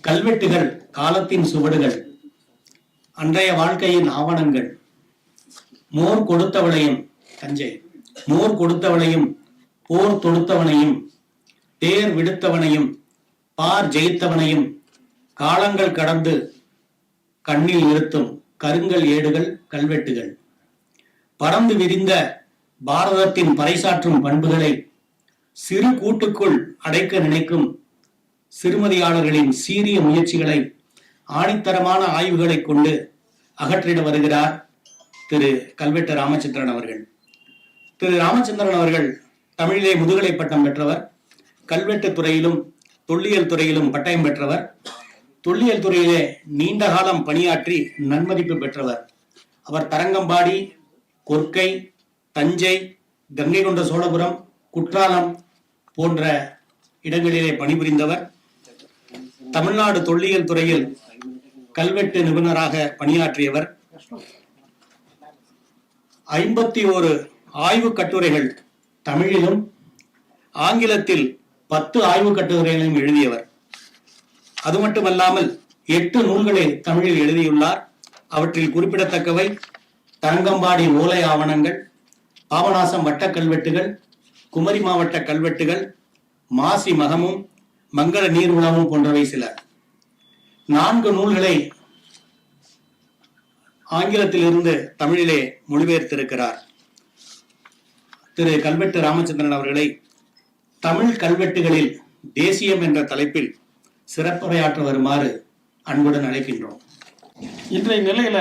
கல்வெட்டுகள் காலத்தின் சுவடுகள் அன்றைய வாழ்க்கையின் ஆவணங்கள் மோர் கொடுத்தவளையும் தஞ்சை மோர் கொடுத்தவளையும் போர் தொடுத்தவனையும் தேர் விடுத்தவனையும் பார் ஜெயித்தவனையும் காலங்கள் கடந்து கண்ணில் நிறுத்தும் கருங்கல் ஏடுகள் கல்வெட்டுகள். பறந்து விரிந்த பாரதத்தின் பறைசாற்றும் பண்புகளை சிறு கூட்டுக்குள் அடைக்க நினைக்கும் சிறுமதியாளர்களின் சீரிய முயற்சிகளை ஆணித்தரமான ஆய்வுகளை கொண்டு அகற்றிட வருகிறார் திரு கல்வெட்டு ராமச்சந்திரன் அவர்கள். திரு ராமச்சந்திரன் அவர்கள் தமிழிலே முதுகலை பட்டம் பெற்றவர் கல்வெட்டு துறையிலும் தொல்லியல் துறையிலும் பட்டயம் பெற்றவர் தொல்லியல் துறையிலே நீண்ட காலம் பணியாற்றி நன்மதிப்பு பெற்றவர். அவர் தரங்கம்பாடி கொற்கை தஞ்சை கங்கை கொண்ட சோழபுரம் குற்றாலம் போன்ற இடங்களிலே பணிபுரிந்தவர். தமிழ்நாடு தொல்லியல் துறையில் கல்வெட்டு நிபுணராக பணியாற்றியவர். ஐம்பத்தி ஒரு ஆய்வுக் கட்டுரைகள் தமிழிலும் ஆங்கிலத்தில் பத்து ஆய்வுக் கட்டுரைகளையும் எழுதியவர். அது மட்டுமல்லாமல் எட்டு நூல்களை தமிழில் எழுதியுள்ளார். அவற்றில் குறிப்பிடத்தக்கவை தரங்கம்பாடி ஓலை ஆவணங்கள் பாபநாசம் வட்ட கல்வெட்டுகள் குமரி மாவட்ட கல்வெட்டுகள் மாசி மகமும் மங்கள நீர் உணவும் போன்றவை சில நான்கு நூல்களை ஆங்கிலத்திலிருந்து தமிழிலே மொழிபெயர்த்திருக்கிறார். திரு கல்வெட்டு ராமச்சந்திரன் அவர்களை தமிழ் கல்வெட்டுகளில் தேசியம் என்ற தலைப்பில் சிறப்புரையாற்ற வருமாறு அன்புடன் அழைக்கின்றோம். இன்றைய நிலையில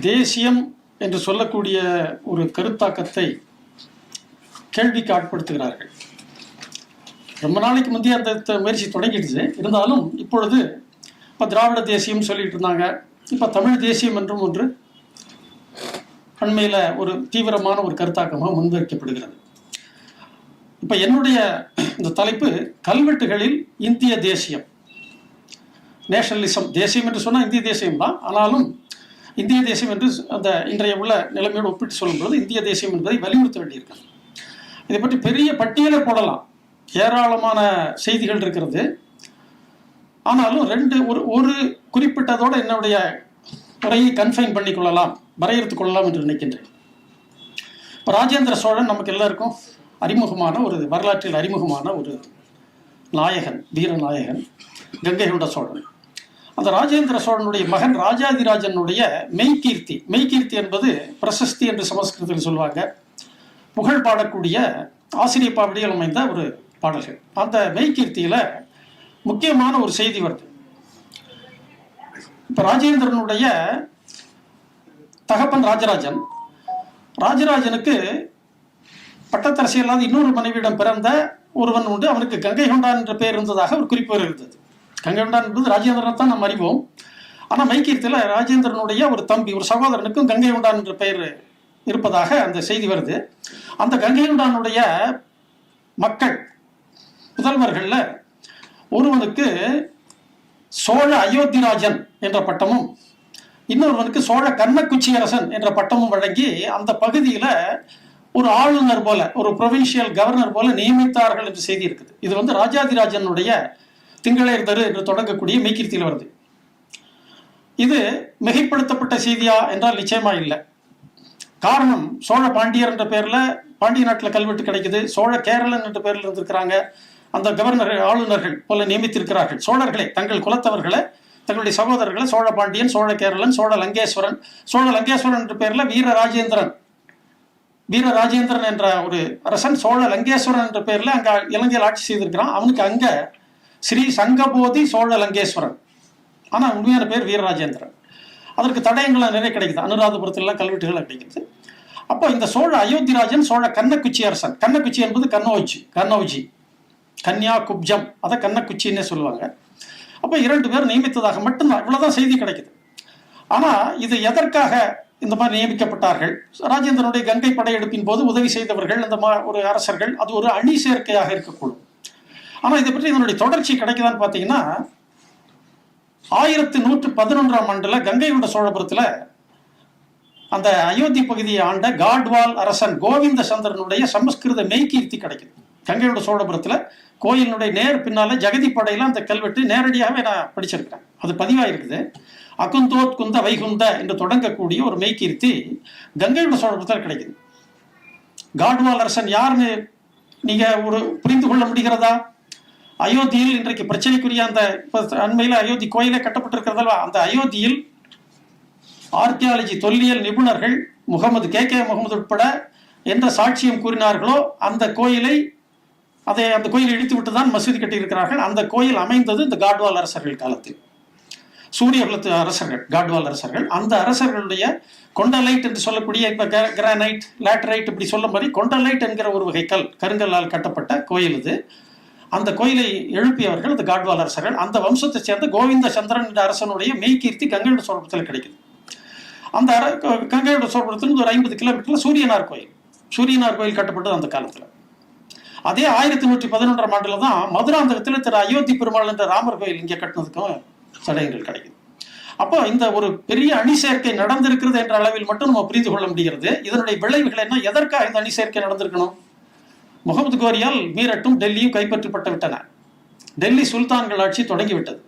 தேசியம் என்று சொல்லக்கூடிய ஒரு கருத்தாக்கத்தை கேள்விக்கு ஆட்படுத்துகிறார்கள். ரொம்ப நாளைக்கு முந்தைய அந்த முயற்சி தொடங்கிடுச்சு. இருந்தாலும் இப்பொழுது இப்போ திராவிட தேசியம் சொல்லிட்டு இருந்தாங்க. இப்போ தமிழ் தேசியம் என்றும் ஒன்று அண்மையில் ஒரு தீவிரமான ஒரு கருத்தாக்கமாக முன்வைக்கப்படுகிறது. இப்போ என்னுடைய இந்த தலைப்பு கல்வெட்டுகளில் இந்திய தேசியம். நேஷனலிசம் தேசியம் என்று சொன்னால் இந்திய தேசியம் தான். ஆனாலும் இந்திய தேசியம் என்று அந்த இன்றைய உள்ள நிலைமையோடு ஒப்பிட்டு சொல்லும்போது இந்திய தேசியம் என்பதை வலியுறுத்த வேண்டியிருக்காங்க இதை பற்றி பெரிய பட்டியலை போடலாம். ஏராளமான செய்திகள் இருக்கிறது. ஆனாலும் ரெண்டு ஒரு ஒரு குறிப்பிட்டதோடு என்னுடைய உரையை கன்ஃபைன் பண்ணி கொள்ளலாம் வரையறுத்துக் கொள்ளலாம் என்று நினைக்கின்றேன். இப்போ ராஜேந்திர சோழன் நமக்கு எல்லாருக்கும் அறிமுகமான ஒரு வரலாற்றில் அறிமுகமான ஒரு நாயகன் வீர நாயகன் கங்கை கொண்ட சோழன். அந்த ராஜேந்திர சோழனுடைய மகன் ராஜாதிராஜனுடைய மெய்கீர்த்தி மெய்கீர்த்தி என்பது பிரசஸ்தி என்று சமஸ்கிருதத்தில் சொல்லுவாங்க. புகழ் பாடக்கூடிய ஆசிரியப்பாவடியில் அமைந்த ஒரு பாடல்கள். அந்த மெய்கீர்த்தியில முக்கியமான ஒரு செய்தி வருது. இப்ப ராஜேந்திரனுடைய தகப்பன் ராஜராஜன் ராஜராஜனுக்கு பட்டத்தரசி இல்லாத இன்னொரு மனைவியிடம் பிறந்த ஒருவன் உண்டு. அவனுக்கு கங்கை கொண்டான் என்ற பெயர் இருந்ததாக ஒரு குறிப்பு இருந்தது கங்கை கொண்டான் என்பது ராஜேந்திரனை தான் நாம் அறிவோம். ஆனால் மைக்கீர்த்தியில் ராஜேந்திரனுடைய ஒரு தம்பி ஒரு சகோதரனுக்கும் கங்கை கொண்டான் என்ற பெயர் இருப்பதாக அந்த செய்தி வருது. அந்த கங்கை கொண்டானுடைய மக்கள் புதல்வர்களில் ஒருவனுக்கு சோழ அயோத்திராஜன் என்ற பட்டமும் இன்னொருவனுக்கு சோழ கண்ணக்குச்சி அரசன் என்ற பட்டமும் வழங்கி அந்த பகுதியில் ஒரு ஆளுநர் போல ஒரு ப்ரொவின்சியல் கவர்னர் போல நியமித்தார்கள் என்று செய்தி இருக்குது. இது வந்து ராஜாதிராஜனுடைய திங்களேர் தரு என்று தொடங்கக்கூடிய மெய்கீர்த்தியில் வருது. இது மிகைப்படுத்தப்பட்ட செய்தியா என்றால் நிச்சயமா இல்லை. காரணம் சோழ பாண்டியர் என்ற பேர்ல பாண்டிய நாட்டில் கல்வெட்டு கிடைக்குது சோழ கேரளன் என்ற பேரில் இருந்திருக்கிறாங்க. அந்த கவர்னர் ஆளுநர்கள் போல நியமித்திருக்கிறார்கள். சோழர்களை தங்கள் குலத்தவர்களை தங்களுடைய சகோதரர்களை சோழ பாண்டியன் சோழ கேரளன் சோழ லங்கேஸ்வரன் சோழ லங்கேஸ்வரன் என்ற பேரில் வீர ராஜேந்திரன் வீர ராஜேந்திரன் என்ற ஒரு அரசன் சோழ லங்கேஸ்வரன் என்ற பேர்ல அங்கே இலங்கையில் ஆட்சி செய்திருக்கிறான். அவனுக்கு அங்கே ஸ்ரீ சங்கபோதி சோழ லங்கேஸ்வரன். ஆனால் உண்மையான பேர் வீரராஜேந்திரன். அதற்கு தடயங்கள்லாம் நிறைய கிடைக்குது. அனுராதபுரத்துலாம் கல்வெட்டுகள் கிடைக்குது. அப்போ இந்த சோழ அயோத்திராஜன் சோழ கண்ணக்குச்சி அரசன். கண்ணக்குச்சி என்பது கண்ணோஜி கண்ணோஜி. கன்யா குப்ஜம் அதை கண்ணக்குச்சின்னே சொல்லுவாங்க. அப்போ இரண்டு பேர் நியமித்ததாக மட்டும்தான் இவ்வளோதான் செய்தி கிடைக்குது. ஆனால் இது எதற்காக இந்த மாதிரி நியமிக்கப்பட்டார்கள்? ராஜேந்திரனுடைய கங்கை படையெடுப்பின் போது உதவி செய்தவர்கள் இந்த மா ஒரு அரசர்கள் அது ஒரு அணி சேர்க்கையாக இருக்கக்கூடும். ஆனால் இதை பற்றி இதனுடைய தொடர்ச்சி கிடைக்குதான்னு பார்த்தீங்கன்னா ஆயிரத்தி நூற்று பதினொன்றாம் ஆண்டில் கங்கை கொண்ட அந்த அயோத்தி பகுதியை ஆண்ட காட்வால் அரசன் கோவிந்த சந்திரனுடைய சமஸ்கிருத மெய்கீர்த்தி கிடைக்குது. கங்கையோட சோழபுரத்தில் கோயிலினுடைய நேர் பின்னால ஜெகதி படையில அந்த கல்வெட்டு நேரடியாகவே நான் படிச்சிருக்கிறேன். அது பதிவாயிருக்குது. அகுந்தோத் குந்த வைகுந்த என்று தொடங்கக்கூடிய ஒரு மெய்கீர்த்தி கங்கையோட சோழபுரத்தில் கிடைக்குது. காட்வால் அரசன் யாருன்னு நீங்க ஒரு புரிந்து கொள்ள முடிகிறதா? அயோத்தியில் இன்றைக்கு பிரச்சனைக்குரிய அந்த அண்மையில் அயோத்தி கோயிலே கட்டப்பட்டிருக்கிறதல்வா அந்த அயோத்தியில் ஆர்கியாலஜி தொல்லியல் நிபுணர்கள் முகமது கே கே முகமது உட்பட எந்த சாட்சியம் கூறினார்களோ அந்த கோயிலை அதை அந்த கோயிலை இடித்து விட்டு தான் மசூதி கட்டியிருக்கிறார்கள். அந்த கோயில் அமைந்தது இந்த காட்வால் அரசர்கள் காலத்தில். சூரிய குலத்து அரசர்கள் காட்வால் அரசர்கள். அந்த அரசர்களுடைய கொண்டலைட் என்று சொல்லக்கூடிய இப்போ கிர- கிரானைட் லேட்டரைட் இப்படி சொல்லும் மாதிரி கொண்டலைட் என்கிற ஒரு வகை கல் கருங்கல்லால் கட்டப்பட்ட கோயில் இது. அந்த கோயிலை எழுப்பியவர்கள் அந்த காட்வால் அரசர்கள். அந்த வம்சத்தை சேர்ந்த கோவிந்த சந்திரன் என்ற அரசனுடைய மெய்கீர்த்தி கங்கையோட சோழபுரத்தில் கிடைக்குது. அந்த அர கங்கையோட சோழபுரத்துலேருந்து ஒரு ஐம்பது கிலோமீட்டர்ல சூரியனார் கோயில். சூரியனார் கோயில் கட்டப்பட்டது அந்த காலத்தில். அதே ஆயிரத்தி நூற்றி பதினொன்றாம் ஆண்டுல தான் மதுராந்தகத்தில் திரு அயோத்தி பெருமாள் என்ற ராமர் கோயில் இங்கே கட்டினதுக்கும் சடங்குகள் கிடைக்குது. அப்போ இந்த ஒரு பெரிய அணி சேர்க்கை நடந்திருக்கிறது என்ற அளவில் மட்டும் நம்ம புரிந்து கொள்ள முடிகிறது. இதனுடைய விளைவுகள் என்ன? எதற்காக இந்த அணி சேர்க்கை நடந்திருக்கணும்? முகமது கோரியால் மீரட்டும் டெல்லியும் கைப்பற்றப்பட்டு விட்டன. டெல்லி சுல்தான்கள் ஆட்சி தொடங்கிவிட்டது.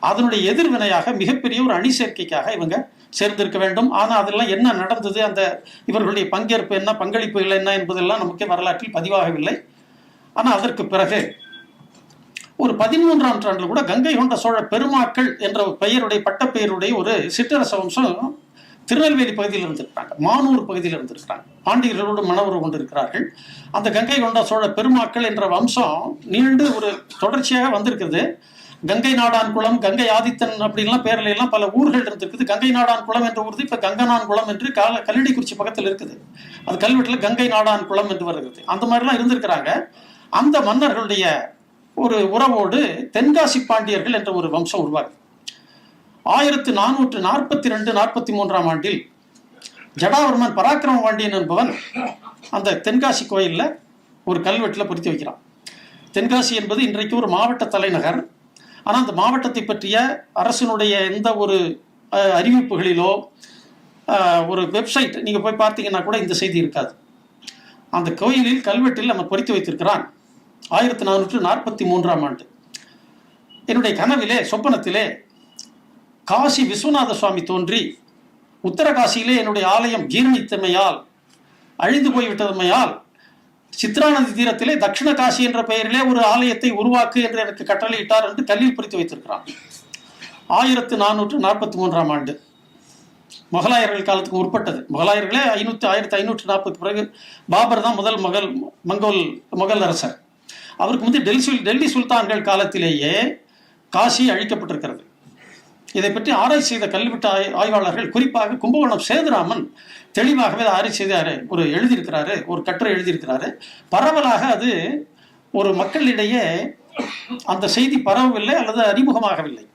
அதனுடைய எதிர்வினையாக மிகப்பெரிய ஒரு அணி சேர்க்கைக்காக இவங்க சேர்ந்திருக்க வேண்டும். ஆனால் அதெல்லாம் என்ன நடந்தது? அந்த இவர்களுடைய பங்கேற்பு என்ன? பங்களிப்புகள் என்ன? என்பதெல்லாம் நமக்கு வரலாற்றில் பதிவாகவில்லை. ஆனால் அதற்கு பிறகு ஒரு பதிமூன்றாம் நூற்றாண்டில் கூட கங்கை கொண்ட சோழ பெருமாக்கள் என்ற பெயருடைய பட்டப்பெயருடைய ஒரு சிற்றரச வம்சம் திருநெல்வேலி பகுதியில் இருந்திருக்கிறாங்க. மானூர் பகுதியில் இருந்திருக்கிறாங்க. பாண்டியர்களோடு மணவுறவு கொண்டிருக்கிறார்கள். அந்த கங்கை கொண்ட சோழ பெருமாக்கள் என்ற வம்சம் நீண்டு ஒரு தொடர்ச்சியாக வந்திருக்குது கங்கை நாடான் குளம் கங்கை ஆதித்தன் அப்படின்லாம் பேர்ல எல்லாம் பல ஊர்கள் இருந்திருக்குது. கங்கை நாடான் குளம் என்ற ஊர் இப்போ கங்கனான் குளம் என்று கால கல்லடிக்குறிச்சி பக்கத்தில் இருக்குது. அது கல்வெட்டில் கங்கை நாடான் குளம் என்று வருகிறது. அந்த மாதிரிலாம் இருந்திருக்கிறாங்க. அந்த மன்னர்களுடைய ஒரு உறவோடு தென்காசி பாண்டியர்கள் என்ற ஒரு வம்சம் உருவாகுது ஆயிரத்து நானூற்று நாற்பத்தி ரெண்டு நாற்பத்தி மூன்றாம் ஆண்டில் ஜடாவர்மன் பராக்கிரம பாண்டியன் என்பவன் அந்த தென்காசி கோயிலில் ஒரு கல்வெட்டில் பொருத்தி வைக்கிறான். தென்காசி என்பது இன்றைக்கு ஒரு மாவட்ட தலைநகர். ஆனால் அந்த மாவட்டத்தை பற்றிய அரசினுடைய எந்த ஒரு அறிவிப்புகளிலோ ஒரு வெப்சைட் நீங்கள் போய் பார்த்தீங்கன்னா கூட இந்த செய்தி இருக்காது. அந்த கோயிலில் கல்வெட்டில் நம்ம பொறித்து வைத்திருக்கிறான் ஆயிரத்தி நானூற்று நாற்பத்தி மூன்றாம் ஆண்டு. என்னுடைய கனவிலே சொப்பனத்திலே காசி விஸ்வநாத சுவாமி தோன்றி உத்தரகாசியிலே என்னுடைய ஆலயம் ஜீரணித்தமையால் அழிந்து போய்விட்டதமையால் சித்ரானந்தி தீரத்திலே தட்சிண காசி என்ற பெயரிலே ஒரு ஆலயத்தை உருவாக்கு என்று எனக்கு கட்டளையிட்டார் என்று கல்லில் பிரித்து வைத்திருக்கிறான் ஆயிரத்து நானூற்று நாற்பத்தி மூன்றாம் ஆண்டு. முகலாயர்கள் காலத்துக்கு உட்பட்டது முகலாயர்களே ஐநூற்றி ஆயிரத்தி ஐநூற்றி நாற்பதுக்கு பிறகு பாபர் தான் முதல் மகள் மங்கோல் முகல் அரசர். அவருக்கு வந்து டெல்லி சுல் டெல்லி சுல்தான்கள் காலத்திலேயே காசி அழிக்கப்பட்டிருக்கிறது. இதை பற்றி ஆராய்ச்சி செய்த கல்வெட்டு ஆய்- ஆய்வாளர்கள் குறிப்பாக கும்பகோணம் சேதுராமன் தெளிவாகவே அதை ஆராய்ச்சி செய்தார். ஒரு எழுதியிருக்கிறாரு ஒரு கட்டுரை எழுதியிருக்கிறாரு. பரவலாக அது ஒரு மக்களிடையே அந்த செய்தி பரவவில்லை அல்லது அறிமுகமாகவில்லை.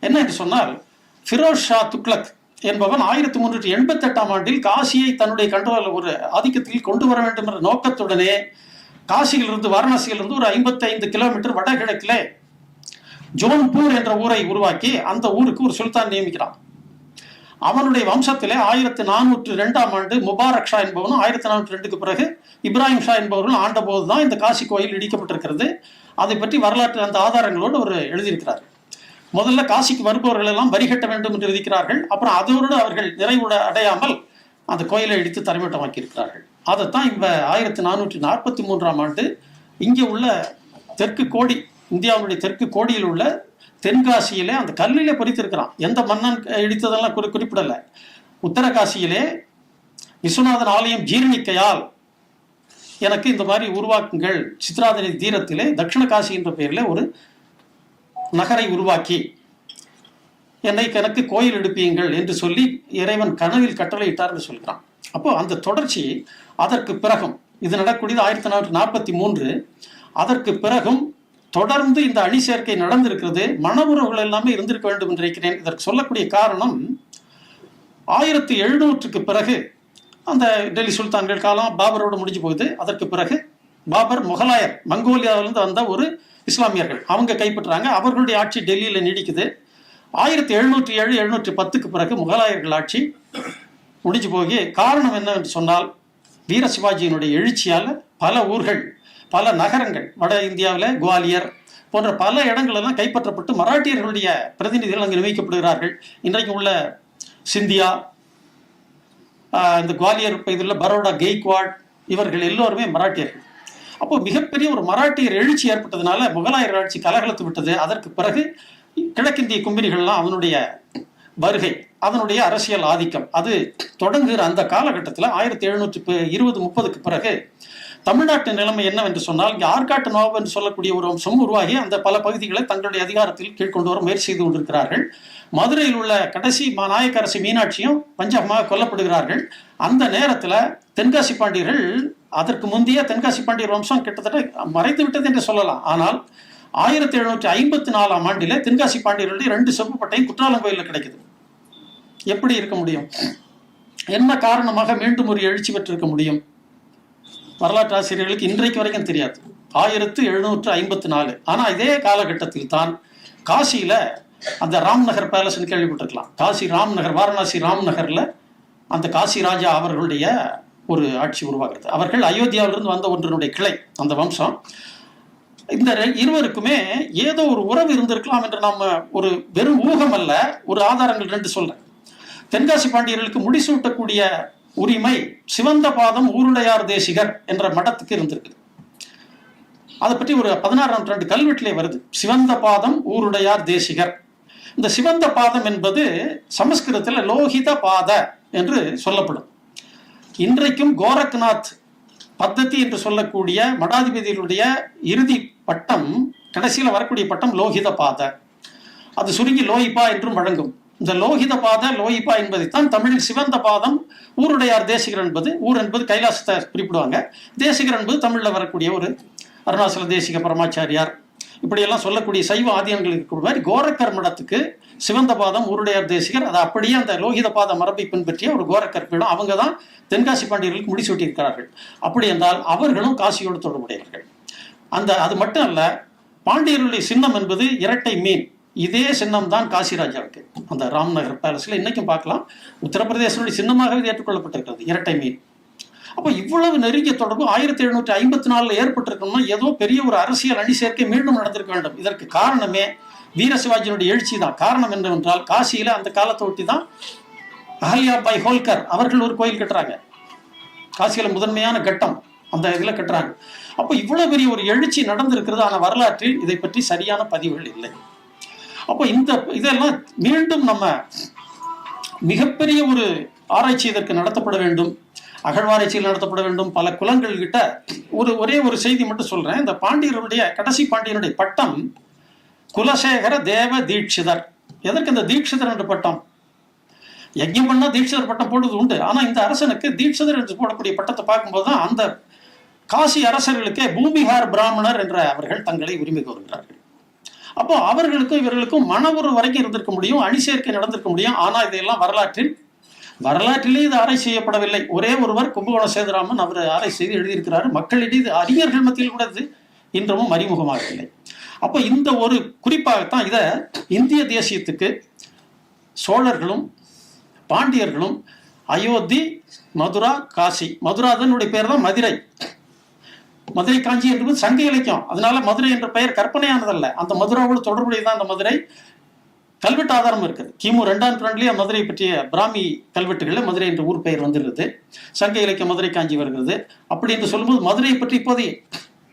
என்ன என்று சொன்னால் ஃபிரோஸ் ஷா துக்லக் என்பவன் ஆயிரத்தி முன்னூற்றி எண்பத்தெட்டாம் ஆண்டில் காசியை தன்னுடைய கண்ட்ரோல் ஒரு ஆதிக்கத்தில் கொண்டு வர வேண்டும் என்ற நோக்கத்துடனே காசியிலிருந்து வாரணாசியிலிருந்து ஒரு ஐம்பத்தைந்து கிலோமீட்டர் வடகிழக்கில் ஜோன்பூர் என்ற ஊரை உருவாக்கி அந்த ஊருக்கு ஒரு சுல்தான் நியமிக்கிறான். அவனுடைய வம்சத்திலே ஆயிரத்தி நானூற்று ரெண்டாம் ஆண்டு முபாரக் ஷா என்பவனும் ஆயிரத்தி நானூற்றி ரெண்டுக்கு பிறகு இப்ராஹிம் ஷா என்பவர்களும் ஆண்டபோது தான் இந்த காசி கோயில் இடிக்கப்பட்டிருக்கிறது. அதை பற்றி வரலாற்று அந்த ஆதாரங்களோடு அவர் எழுதியிருக்கிறார். முதல்ல காசிக்கு வருபவர்கள் எல்லாம் வரி கட்ட வேண்டும் என்று விதிக்கிறார்கள். அப்புறம் அதோடு அவர்கள் நிறைவுட அடையாமல் அந்த கோயிலை இடித்து தரைமட்டமாக்கி இருக்கிறார்கள் அதைத்தான் இப்ப ஆயிரத்தி நானூற்றி நாற்பத்தி மூன்றாம் ஆண்டு இங்கே உள்ள தெற்கு கோடி இந்தியாவுடைய தெற்கு கோடியில் உள்ள தென்காசியிலே அந்த கல்லிலே பொறித்திருக்கிறான். எந்த மன்னன் இடித்ததெல்லாம் குறி குறிப்பிடலை. உத்தரகாசியிலே விஸ்வநாதன் ஆலயம் ஜீரணிக்கையால் எனக்கு இந்த மாதிரி உருவாக்குங்கள். சித்ராதனி தீரத்திலே தட்சிண காசி என்ற பெயரில் ஒரு நகரை உருவாக்கி என்னை எனக்கு கோயில் எடுப்பீங்கள் என்று சொல்லி இறைவன் கனவில் கட்டளையிட்டார் என்று சொல்கிறான். அப்போ அந்த தொடர்ச்சி அதற்கு பிறகும் இது நடக்கூடியது ஆயிரத்தி தொள்ளாயிரத்தி நாற்பத்தி மூன்று. அதற்கு பிறகும் தொடர்ந்து இந்த அணி சேர்க்கை நடந்திருக்கிறது. மன உறவுகள் எல்லாமே இருந்திருக்க வேண்டும் என்று நினைக்கிறேன். இதற்கு சொல்லக்கூடிய காரணம் ஆயிரத்தி எழுநூற்றுக்கு பிறகு அந்த டெல்லி சுல்தான்கள் காலம் பாபரோடு முடிஞ்சு போகுது. அதற்கு பிறகு பாபர் முகலாயர் மங்கோலியாவிலிருந்து வந்த ஒரு இஸ்லாமியர்கள் அவங்க கைப்பற்றுறாங்க. அவர்களுடைய ஆட்சி டெல்லியில் நீடிக்குது. ஆயிரத்தி எழுநூற்றி ஏழு எழுநூற்றி பத்துக்கு பிறகு முகலாயர்கள் ஆட்சி முடிஞ்சு போகி காரணம் என்னவென்று சொன்னால் வீர சிவாஜியினுடைய எழுச்சியால் பல ஊர்கள் பல நகரங்கள் வட இந்தியாவில் குவாலியர் போன்ற பல இடங்களெல்லாம் கைப்பற்றப்பட்டு மராட்டியர்களுடைய பிரதிநிதிகள் அங்கு நியமிக்கப்படுகிறார்கள். இன்றைக்கு உள்ள சிந்தியா இந்த குவாலியர் இதில் பரோடா கெய்க்வாட் இவர்கள் எல்லோருமே மராட்டியர்கள். அப்போ மிகப்பெரிய ஒரு மராட்டியர் எழுச்சி ஏற்பட்டதுனால முகலாயர் ஆட்சி கலகலத்து விட்டது. அதற்கு பிறகு கிழக்கிந்திய கும்பினிகள்லாம் அவனுடைய வருகை அதனுடைய அரசியல் ஆதிக்கம் அது தொடங்குகிற அந்த காலகட்டத்தில் ஆயிரத்தி எழுநூற்றி இருபது முப்பதுக்கு பிறகு தமிழ்நாட்டு நிலைமை என்னவென்று சொன்னால் இங்கே ஆற்காட்டு நோவு என்று சொல்லக்கூடிய ஒரு வம்சம் உருவாகி அந்த பல பகுதிகளை தங்களுடைய அதிகாரத்தில் கீழ்கொண்டு வர முயற்சி செய்து கொண்டிருக்கிறார்கள். மதுரையில் உள்ள கடைசி மா- நாயக்கரசி மீனாட்சியும் பஞ்சகமாக கொல்லப்படுகிறார்கள். அந்த நேரத்தில் தென்காசி பாண்டியர்கள் அதற்கு முந்தைய தென்காசி பாண்டியர் வம்சம் கிட்டத்தட்ட மறைத்து விட்டது என்று சொல்லலாம். ஆனால் ஆயிரத்தி எழுநூற்றி ஐம்பத்தி நாலாம் ஆண்டிலே தென்காசி பாண்டியர்களுடைய ரெண்டு செப்பு பட்டையும் குற்றாலம் கோயிலில் கிடைக்குது. எப்படி இருக்க முடியும்? என்ன காரணமாக மீண்டும் ஒரு எழுச்சி பெற்றிருக்க முடியும்? வரலாற்று ஆசிரியர்களுக்கு இன்றைக்கு வரைக்கும் தெரியாது. ஆயிரத்து எழுநூற்று ஐம்பத்தி நாலு. ஆனால் இதே காலகட்டத்தில் தான் காசியில் அந்த ராம்நகர் பேலஸ்னு கேள்விப்பட்டிருக்கலாம். காசி ராம்நகர் வாரணாசி ராம்நகரில் அந்த காசி ராஜா அவர்களுடைய ஒரு ஆட்சி உருவாகிறது. அவர்கள் அயோத்தியாவிலிருந்து வந்த ஒன்றினுடைய கிளை அந்த வம்சம். இந்த இருவருக்குமே ஏதோ ஒரு உறவு இருந்திருக்கலாம் என்று நாம் ஒரு வெறும் ஊகம் அல்ல ஒரு ஆதாரங்கள் ரெண்டு சொல்கிறேன் தென்காசி பாண்டியர்களுக்கு முடிசூட்டக்கூடிய உரிமை சிவந்த பாதம் ஊருடையார் தேசிகர் என்ற மடத்துக்கு இருந்திருக்கு அதை பற்றி ஒரு பதினாறாம் நூற்றாண்டு கல்வெட்டிலே வருது. சிவந்த பாதம் ஊருடையார் தேசிகர். இந்த சிவந்த பாதம் என்பது சமஸ்கிருதத்தில் லோகித பாத என்று சொல்லப்படும். இன்றைக்கும் கோரக்நாத் பத்ததி என்று சொல்லக்கூடிய மடாதிபதிகளுடைய இறுதி பட்டம் கடைசியில் வரக்கூடிய பட்டம் லோகித பாத. அது சுருங்கி லோயிப்பா என்றும் வழங்கும். இந்த லோகித பாத லோயிப்பா என்பதைத்தான் தமிழில் சிவந்த பாதம் ஊருடையார் தேசிகர் என்பது ஊர் என்பது கைலாசத்தை குறிப்பிடுவாங்க. தேசிகர் என்பது தமிழில் வரக்கூடிய ஒரு அருணாசல தேசிக பரமாச்சாரியார். இப்படியெல்லாம் சொல்லக்கூடிய சைவ ஆதியங்கள் இருக்கிற மாதிரி கோரக்கர் மடத்துக்கு சிவந்த பாதம் ஊருடையார் தேசிகர். அது அப்படியே அந்த லோகித பாத மரபை பின்பற்றிய ஒரு கோரக்கர் பீடம். அவங்க தான் தென்காசி பாண்டியர்களுக்கு முடிசூட்டியிருக்கிறார்கள் அப்படி என்றால் அவர்களும் காசியோடு தொடர்புடையவர்கள். அந்த அது மட்டும் அல்ல பாண்டியர்களுடைய சின்னம் என்பது இரட்டை மீன். இதே சின்னம் தான் காசிராஜாவுக்கு. அந்த ராம்நகர் பேலஸில் இன்றைக்கும் பார்க்கலாம். உத்தரப்பிரதேசனுடைய சின்னமாகவே ஏற்றுக்கொள்ளப்பட்டிருக்கிறது இரட்டை மீன். அப்போ இவ்வளவு நெருங்கிய தொடர்பு ஆயிரத்தி எழுநூற்றி ஐம்பத்தி நாலில் ஏற்பட்டிருக்கணும்னா ஏதோ பெரிய ஒரு அரசியல் அணி சேர்க்கை மீண்டும் நடந்திருக்க வேண்டும். இதற்கு காரணமே வீர சிவாஜியினுடைய எழுச்சி தான். காரணம் என்னவென்றால் காசியில் அந்த காலத்தை ஒட்டி தான் அஹல்யாபாய் ஹோல்கர் அவர்கள் ஒரு கோயில் கட்டுறாங்க. காசியில் முதன்மையான கட்டம் அந்த இதில் கட்டுறாங்க. அப்போ இவ்வளோ பெரிய ஒரு எழுச்சி நடந்திருக்கிறது ஆனால் வரலாற்றில் இதை பற்றி சரியான பதிவுகள் இல்லை. அப்போ இந்த இதெல்லாம் மீண்டும் நம்ம மிகப்பெரிய ஒரு ஆராய்ச்சி இதற்கு நடத்தப்பட வேண்டும். அகழ்வாராய்ச்சியில் நடத்தப்பட வேண்டும். பல குலங்கள் கிட்ட ஒரு ஒரே ஒரு செய்தி மட்டும் சொல்றேன். இந்த பாண்டியருடைய கடைசி பாண்டியனுடைய பட்டம் குலசேகர தேவ தீட்சிதர். எதற்கு இந்த தீட்சிதர் என்ற பட்டம்? யஜ்யம் பண்ணா தீட்சிதர் பட்டம் போடுவது உண்டு. ஆனா இந்த அரசனுக்கு தீட்சிதர் என்று போடக்கூடிய பட்டத்தை பார்க்கும்போது தான் அந்த காசி அரசர்களுக்கே பூமிகார் பிராமணர் என்ற அவர்கள் தங்களை உரிமை கோருகிறார்கள். அப்போ அவர்களுக்கும் இவர்களுக்கும் மனவுறு வரைக்கும் இருந்திருக்க முடியும் அணி சேர்க்கை நடந்திருக்க முடியும். ஆனா இதையெல்லாம் வரலாற்றில் வரலாற்றிலே இது ஆராய்ச்சி செய்யப்படவில்லை. ஒரே ஒருவர் கும்பகோணம் சேதுராமன் அவர் ஆராய்ச்சி செய்து எழுதியிருக்கிறார். மக்களிடையே இது அறிஞர்கள் மத்தியில் கூட இது இன்றமும் அறிமுகமாகவில்லை அப்போ இந்த ஒரு குறிப்பாகத்தான் இதை இந்திய தேசியத்துக்கு சோழர்களும் பாண்டியர்களும் அயோத்தி மதுரா காசி. மதுரா அதனுடைய பேர் தான் மதுரை. மதுரை காஞ்சி என்பது சங்க இலக்கியம். அதனால மதுரை என்ற பெயர் கற்பனையானதல்ல. அந்த மதுராவோடு தொடர்புடையதான் அந்த மதுரை கல்வெட்டு ஆதாரம் இருக்குது. கிமு ரெண்டாம் பிராண்டிலேயே மதுரை பற்றிய பிராமி கல்வெட்டுகளில் மதுரை என்ற ஊர் பெயர் வந்துருது சங்க இலக்கிய மதுரை காஞ்சி வருகிறது. அப்படி என்று சொல்லும்போது மதுரையை பற்றி இப்போதைய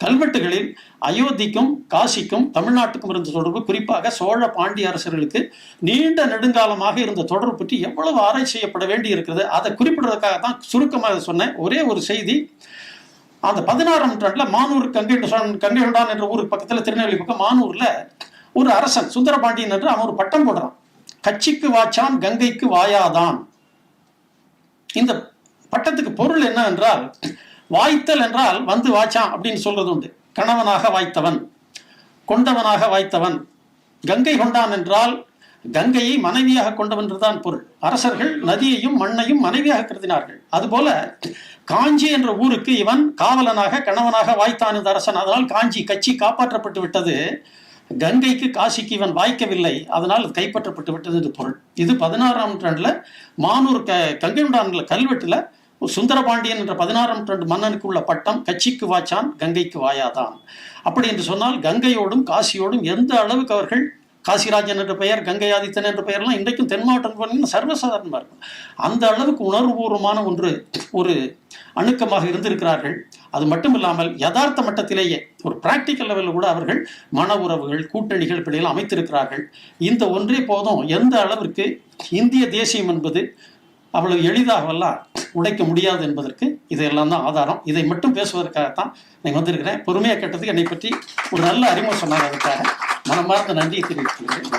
கல்வெட்டுகளில் அயோத்திக்கும் காசிக்கும் தமிழ்நாட்டுக்கும் இருந்த தொடர்பு குறிப்பாக சோழ பாண்டிய அரசர்களுக்கு நீண்ட நெடுங்காலமாக இருந்த தொடர்பு பற்றி எவ்வளவு ஆராய்ச்சி செய்யப்பட வேண்டி இருக்கிறது அதை குறிப்பிடுறதுக்காக தான் சுருக்கமாக சொன்னேன் ஒரே ஒரு செய்தி அந்த பதினாறாம் நூற்றாண்டுல மானூர் கங்கை கங்கைகொண்டான் என்ற ஊருக்கு பக்கத்துல திருநெல்வேலி பக்கம் மானூர்ல ஒரு அரசன் சுந்தரபாண்டியன் என்று அவன் ஒரு பட்டம் போடுறான். கட்சிக்கு வாச்சான் கங்கைக்கு வாயாதான். இந்த பட்டத்துக்கு பொருள் என்ன என்றால் வாய்த்தல் என்றால் வந்து வாச்சான் அப்படின்னு சொல்றது உண்டு. கணவனாக வாய்த்தவன் கொண்டவனாக வாய்த்தவன். கங்கை கொண்டான் என்றால் கங்கையை மனைவியாக கொண்டவன்றுதான் பொருள். அரசர்கள் நதியையும் மண்ணையும் மனைவியாக கருதினார்கள். அதுபோல காஞ்சி என்ற ஊருக்கு இவன் காவலனாக கணவனாக வாய்த்தானது அரசன். அதனால் காஞ்சி கட்சி காப்பாற்றப்பட்டு விட்டது. கங்கைக்கு காசிக்கு இவன் வாய்க்கவில்லை. அதனால் கைப்பற்றப்பட்டு விட்டது என்று பொருள். இது பதினாறாம் நூற்றாண்டுல மானூர் க கங்கை கல்வெட்டுல சுந்தரபாண்டியன் என்ற பதினாறாம் நூற்றாண்டு மன்னனுக்கு உள்ள பட்டம் கட்சிக்கு வாச்சான் கங்கைக்கு வாயாதான். அப்படி என்று சொன்னால் கங்கையோடும் காசியோடும் எந்த அளவுக்கு அவர்கள் காசிராஜன் என்ற பெயர் கங்கை ஆதித்தன் என்ற பெயர்லாம் இன்றைக்கும் தென் மாவட்டம் போனீங்கன்னா சர்வசாதாரணமாக இருக்கும். அந்த அளவுக்கு உணர்வுபூர்வமான ஒன்று ஒரு அணுக்கமாக இருந்திருக்கிறார்கள். அது மட்டும் இல்லாமல் யதார்த்த மட்டத்திலேயே ஒரு பிராக்டிக்கல் லெவலில் கூட அவர்கள் மன உறவுகள் கூட்டணிகள் இப்படியெல்லாம் அமைத்திருக்கிறார்கள். இந்த ஒன்றே போதும். எந்த அளவிற்கு இந்திய தேசியம் என்பது அவ்வளவு எளிதாகவெல்லாம் உடைக்க முடியாது என்பதற்கு இதையெல்லாம் தான் ஆதாரம். இதை மட்டும் பேசுவதற்காகத்தான் நான் வந்திருக்கிறேன். பொறுமையாக கேட்டதுக்கு என்னை பற்றி ஒரு நல்ல அறிமுகம் சொன்னாங்க அதுக்காக. మన మార్గ నంది తెలియట్లేదు